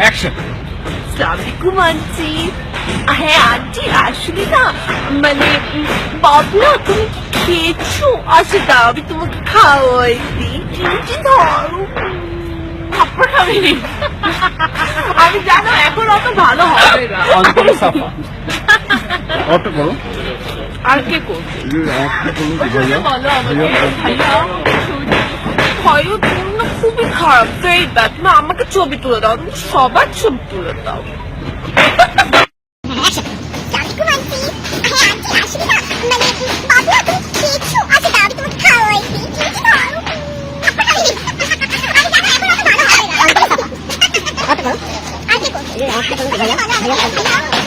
Action সালামালাইকুম aunty হ্যাঁ aunty আসলে না মানে বাবলা তুমি কি খেয়েছো? আচ্ছা দাও আমি তোমাকে খাওয়াই দিই। কিন্তু ধরো থাপ্পড় খাবি আমি জানো এখন অত ভালো হবে না। অন্তরে সাফা। অটো করো আর কে করবে? ভাইয়া বলো আমাকে। ভাইয়া তুমি না খুবই খারাপ ভেরি ব্যাড তুমি আমাকে ছবি তুলে দাও তুমি সবার ছবি তুলে দাও সালামালাইকুম